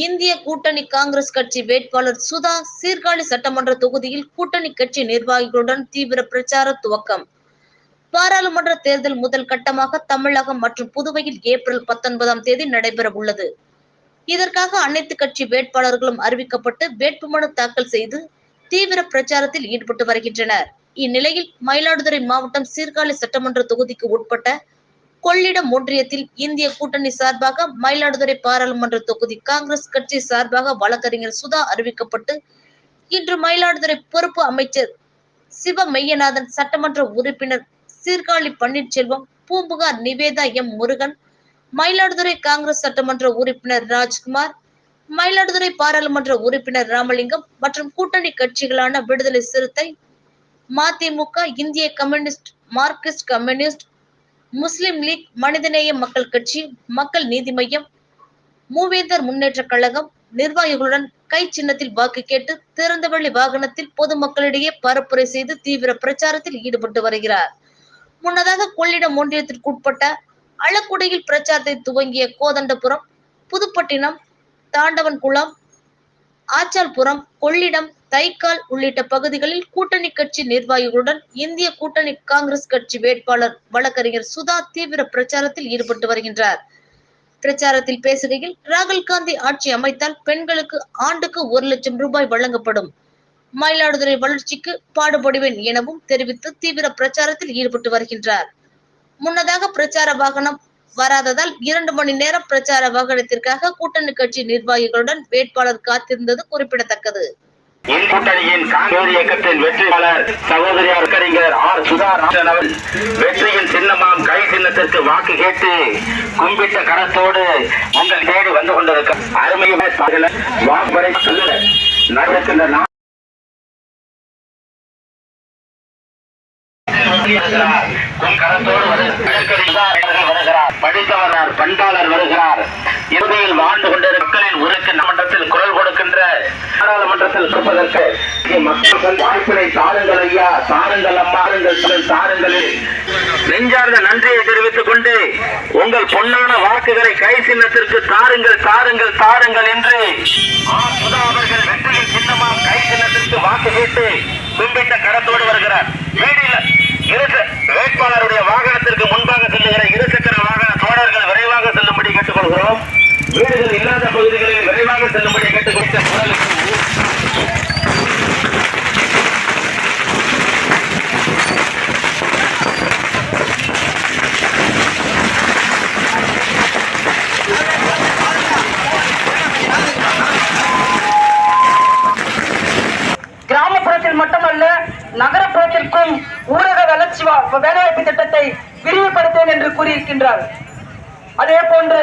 இந்திய கூட்டணி காங்கிரஸ் கட்சி வேட்பாளர் சுதா சீர்காழி சட்டமன்ற தொகுதியில் கூட்டணி கட்சி நிர்வாகிகளுடன் தீவிர பிரச்சார துவக்கம். பாராளுமன்ற தேர்தல் முதல் கட்டமாக தமிழகம் மற்றும் புதுவையில் ஏப்ரல் பத்தொன்பதாம் தேதி நடைபெற உள்ளது இதற்காக அனைத்து கட்சி வேட்பாளர்களும் அறிவிக்கப்பட்டு வேட்புமனு தாக்கல் செய்து தீவிர பிரச்சாரத்தில் ஈடுபட்டு வருகின்றனர். இந்நிலையில் மயிலாடுதுறை மாவட்டம் சீர்காழி சட்டமன்ற தொகுதிக்கு உட்பட்ட கொள்ளிடம் ஒன்றியத்தில் இந்திய கூட்டணி சார்பாக மயிலாடுதுறை பாராளுமன்ற தொகுதி காங்கிரஸ் கட்சி சார்பாக வழக்கறிஞர் சுதா அறிவிக்கப்பட்டு இன்று மயிலாடுதுறை பொறுப்பு அமைச்சர் சிவ மெய்யநாதன் சட்டமன்ற உறுப்பினர் சீர்காழி பன்னீர்செல்வம் பூம்புகார் நிவேதா எம் முருகன் மயிலாடுதுறை காங்கிரஸ் சட்டமன்ற உறுப்பினர் ராஜ்குமார் மயிலாடுதுறை பாராளுமன்ற உறுப்பினர் ராமலிங்கம் மற்றும் கூட்டணி கட்சிகளான விடுதலை சிறுத்தை மதிமுக இந்திய communist marxist communist Muslim League Manithaneya Makkal Katchi மக்கள் நீதி மையம் மூவேந்தர் முன்னேற்ற கழகம் நிர்வாகிகளுடன் கை சின்னத்தில் வாக்கு கேட்டு திறந்தவெளி வாகனத்தில் பொதுமக்களிடையே பரப்புரை செய்து தீவிர பிரச்சாரத்தில் ஈடுபட்டு வருகிறார். முன்னதாக கொள்ளிடம் ஒன்றியத்திற்குட்பட்ட அளக்குடையில் பிரச்சாரத்தை துவங்கிய கோதண்டபுரம் புதுப்பட்டினம் தாண்டவன்குளம் ஆச்சார்புரம் கொள்ளிடம் தைக்கால் உள்ளிட்ட பகுதிகளில் கூட்டணி கட்சி நிர்வாகிகளுடன் இந்திய கூட்டணி காங்கிரஸ் கட்சி வேட்பாளர் வழக்கறிஞர் சுதா தீவிர பிரச்சாரத்தில் ஈடுபட்டு வருகின்றார். பிரச்சாரத்தில் பேசுகையில் ராகுல் காந்தி ஆட்சி அமைத்தால் பெண்களுக்கு ஆண்டுக்கு ஒரு லட்சம் ரூபாய் வழங்கப்படும். மயிலாடுதுறை வளர்ச்சிக்கு பாடுபடுவேன் எனவும் தெரிவித்து தீவிர பிரச்சாரத்தில் ஈடுபட்டு வருகின்றார். முன்னதாக பிரச்சார வாகனம் வராததால் இரண்டு மணி நேரம் பிரச்சார வாகனத்திற்காக கூட்டணி கட்சி நிர்வாகிகளுடன் வேட்பாளர் காத்திருந்தது குறிப்பிடத்தக்கது. என் கூட்டணியின் காங்கிரஸ் இயக்கத்தின் வெற்றியாளர் ஆர் சுதா அவர்கள் வெற்றியின் சின்னமாம் கை சின்னத்திற்கு வாக்கு கேட்டு கும்பிட்ட கரத்தோடு உங்கள் தேடி வந்து கொண்டிருக்க அருமையுமே வாக்குறை நடக்கின்ற உன் கரத்தோடு பண்பாளர் வருகிறார். இறுதியில் வாழ்ந்து கொண்டிருக்கும் மக்களின் உருக்கு மன்றத்தில் குரல் கொடுக்கின்ற நாடாளுமன்றத்தில் கொடுப்பதற்கு மக்கள் வாய்ப்பினை தாருங்கள் ஐயா தாருங்கள் அம்மாருங்கள் தாருங்கள் நெஞ்சார்ந்த நன்றியை தெரிவித்துக் கொண்டு உங்கள் பொன்னான வாக்குகளை கை சின்னத்திற்கு தாருங்கள் தாருங்கள் தாருங்கள் என்று அவர்கள் வெற்றியின் சின்னமாம் கை சின்னத்திற்கு வாக்கு கேட்டு கும்பிட்ட கரத்தோடு வருகிறார். வீடில் இரு வேட்பாளருடைய வாகனத்திற்கு முன்பாக செல்லுகிற இருசக்கர வாகனம் மாணவர்கள் விரைவாக செல்லும்படி கேட்டுக்கொள்கிறோம். வீடுகள் இல்லாத பகுதிகளில் விரைவாக செல்லும்படி கேட்டுக்கொண்ட குரலுக்கு கிராமப்புறத்தில் மட்டுமல்ல நகரப்புறத்திற்கும் ஊரக வளர்ச்சி வா- வேலைவாய்ப்பு திட்டத்தை விரிவுபடுத்தேன் என்று கூறியிருக்கின்றார். அதே போன்று